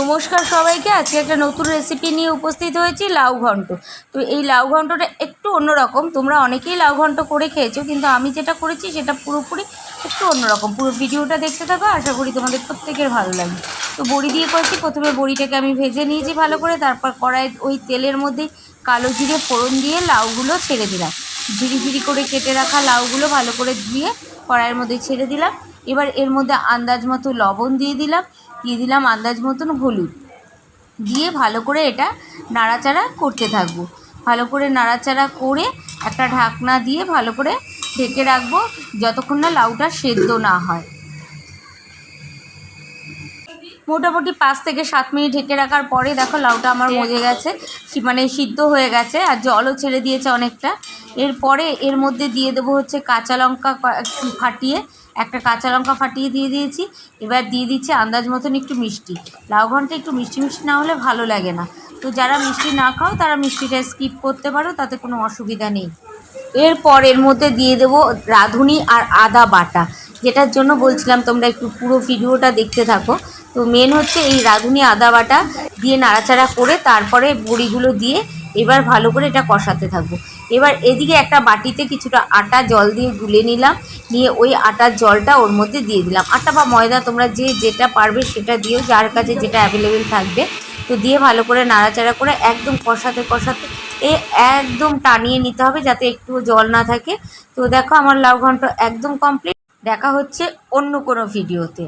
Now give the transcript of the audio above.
নমস্কার সবাইকে। আজকে একটা নতুন রেসিপি নিয়ে উপস্থিত হয়েছি, লাউ ঘন্ট। তো এই লাউ ঘন্টটা একটু অন্যরকম। তোমরা অনেকেই লাউ ঘন্ট করে খেয়েছো, কিন্তু আমি যেটা করেছি সেটা পুরোপুরি একটু অন্যরকম। পুরো ভিডিওটা দেখতে থাকো, আশা করি তোমাদের প্রত্যেকের ভালো লাগবে। তো বড়ি দিয়ে করেছি, প্রথমে বড়িটাকে আমি ভেজে নিয়েছি ভালো করে, তারপর কড়াই, ওই তেলের মধ্যে কালো জিরে ফোড়ন দিয়ে লাউগুলো ছেড়ে দিলাম। ঝিরি ঝিরি করে কেটে রাখা লাউগুলো ভালো করে ধুয়ে কড়াইয়ের মধ্যে ছেড়ে দিলাম। এবার এর মধ্যে আন্দাজ মতো লবণ দিয়ে দিলাম। দিয়ে দিলাম আন্দাজ মতন হলুদ। দিয়ে ভালো করে এটা নাড়াচাড়া করতে থাকব। ভালো করে নাড়াচাড়া করে একটা ঢাকনা দিয়ে ভালো করে ঢেকে রাখব, যতক্ষণ না লাউটা সেদ্ধ না হয়। মোটামুটি পাঁচ থেকে সাত মিনিট ঢেকে রাখার পরে দেখো লাউটা আমার মজে গেছে মানে সিদ্ধ হয়ে গেছে আর জলও ছেড়ে দিয়েছে অনেকটা। এরপরে এর মধ্যে দিয়ে দেবো হচ্ছে কাঁচা লঙ্কা ফাটিয়ে, একটা কাঁচা লঙ্কা ফাটিয়ে দিয়ে দিয়েছি। এবার দিয়ে দিচ্ছি আন্দাজ মতন একটু মিষ্টি। লাউ ঘণ্টা একটু মিষ্টি মিষ্টি না হলে ভালো লাগে না। তো যারা মিষ্টি না খাও, তারা মিষ্টিটা স্কিপ করতে পারো, তাতে কোনো অসুবিধা নেই। এরপর এর মধ্যে দিয়ে দেবো রাঁধুনি আর আদা বাটা, যেটার জন্য বলছিলাম তোমরা একটু পুরো ভিডিওটা দেখতে থাকো। তো মেন হচ্ছে এই রাঁধুনি আদা বাটা দিয়ে নাড়াচাড়া করে তারপরে বড়িগুলো দিয়ে এবার ভালো করে এটা কষাতে থাকব। এবার এদিকে একটা বাটিতে কিছুটা আটা জল দিয়ে গুলে নিলাম, নিয়ে ওই আটার জলটা ওর মধ্যে দিয়ে দিলাম। আটা বা ময়দা তোমরা যে যেটা পারবে সেটা দিও যার কাছে যেটা অ্যাভেলেবেল থাকবে, তো দিয়ে ভালো করে নাড়াচাড়া করে একদম কষাতে কষাতে এ একদম টানিয়ে নিতে হবে যাতে একটুও জল না থাকে। তো দেখো আমার লাউ ঘন্ট একদম কমপ্লিট দেখা হচ্ছে অন্য কোনো ভিডিওতে